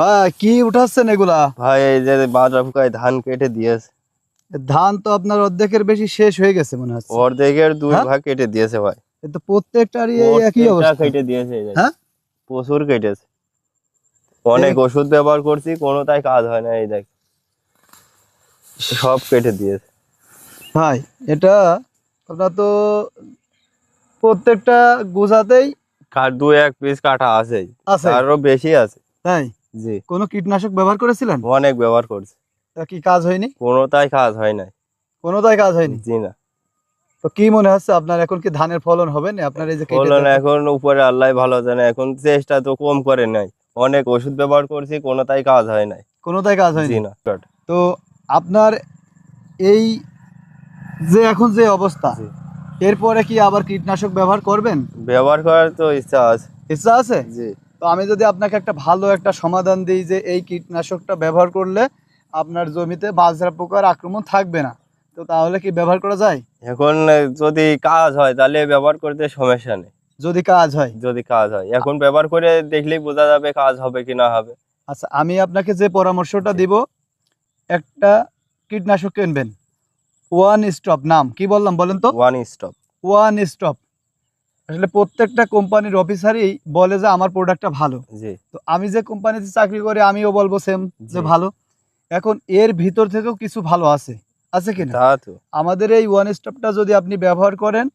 ভাই কি উঠাচ্ছেন এগুলা? ভাই এই যে বাজরা ফুকায় ধান কেটে দিয়েছে। ধান তো আপনার অর্ধেকের বেশি শেষ হয়ে গেছে মনে হচ্ছে। অর্ধেকের দুই হ্যাঁ? ভাগ কেটে দিয়েছে ভাই। তো প্রত্যেকটারই একই অবস্থা। কেটে দিয়েছে হ্যাঁ? প্রচুর কেটেছে। অনেক ওষুধ ব্যবহার করছি কোনোটাই কাজ হয় না এই দেখ। সব কেটে দিয়েছে। ভাই এটা আপনার তো প্রত্যেকটা গোজাতেই দু এক পিস কাটা আছে আছে আরও বেশি আছে। তাই? জি। কোনো কীটনাশক ব্যবহার করেছিলেন? অনেক ব্যবহার করছি। তা কি কাজ হয়নি? কোনোটাই কাজ হয় নাই। কোনোটাই কাজ হয়নি? জি না। তো কি মনে হচ্ছে আপনার এখন কি ধানের ফলন হবে না আপনার এই যে কেটে ফলন এখন উপরে আল্লাহ ভালো জানে। এখন চেষ্টা তো কম করে নাই। অনেক ওষুধ ব্যবহার করছি কোনোটাই কাজ হয় নাই। কোনোটাই কাজ হয়নি? জি না। তো আপনার এই যে এখন যে অবস্থা জি। এরপরে কি আবার কীটনাশক ব্যবহার করবেন? ব্যবহার করার তো ইচ্ছা আছে। ইচ্ছা আছে? জি। তো আমি যদি আপনাকে একটা ভালো একটা সমাধান দিই যে এই কীটনাশকটা ব্যবহার করলে আপনার জমিতে বাজরা পোকার আক্রমণ থাকবে না তো তাহলে কি ব্যবহার করা যায়? এখন যদি কাজ হয় তাহলে ব্যবহার করতে সমস্যা নেই। যদি কাজ হয়? যদি কাজ হয়। এখন ব্যবহার করে দেখলেই বোঝা যাবে কাজ হবে কি না হবে। আচ্ছা আমি আপনাকে যে পরামর্শটা দিব একটা কীটনাশক কিনবেন। ওয়ান স্টপ নাম কি বললাম বলেন তো? ওয়ান স্টপ ওয়ান স্টপ আসলে প্রত্যেকটা কোম্পানির অফিসারই বলে যে আমার প্রোডাক্টটা ভালো। তো আমি যে কোম্পানিতে চাকরি করি আমিও বলব সেম যে ভালো। এখন এর ভিতর থেকেও কিছু ভালো আছে। আছে কিনা? আমাদের এই ওয়ান স্টপটা যদি আপনি ব্যবহার করেন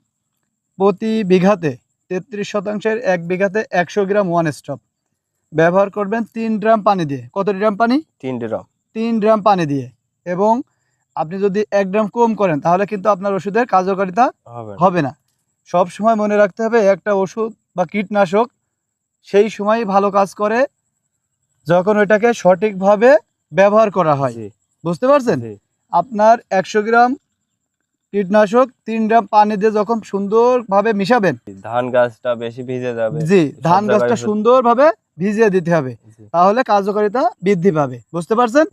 প্রতি বিঘাতে তেত্রিশ শতাংশের এক বিঘাতে একশো গ্রাম ওয়ান স্টপ ব্যবহার করবেন তিন ড্রাম পানি দিয়ে। কত ড্রাম পানি? তিনটে রং তিন ড্রাম পানি দিয়ে। এবং আপনি যদি এক ড্রাম কম করেন তাহলে কিন্তু আপনার ওষুধের কার্যকারিতা হবে না। সব সময় মনে রাখতে হবে একটা ওষুধ বা কীটনাশক সেই সময় ভালো কাজ করে যখন ওইটাকে সঠিকভাবে ব্যবহার করা হয়। বুঝতে পারছেন? আপনার একশো গ্রাম কীটনাশক তিন গ্রাম পানি দিয়ে যখন সুন্দরভাবে মিশাবেন। ধান গাছটা বেশি ভিজে যাবে। জি ধান গাছটা সুন্দরভাবে ভিজিয়ে দিতে হবে। তাহলে কার্যকারিতা বৃদ্ধি পাবে। বুঝতে পারছেন?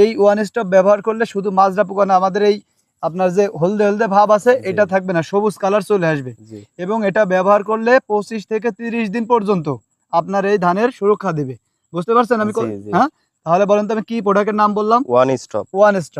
এই ওয়ান স্টপ ব্যবহার করলে শুধু মাজরা পোকা না আমাদের এই আপনার যে হলদে হলদে ভাব আছে এটা থাকবে না সবুজ কালার চলে আসবে। এবং এটা ব্যবহার করলে পঁচিশ থেকে তিরিশ দিন পর্যন্ত আপনার এই ধানের সুরক্ষা দেবে। বুঝতে পারছেন আমি। হ্যাঁ? তাহলে বলেন তো আমি কি প্রোডাক্টের নাম বললাম? One stop one stop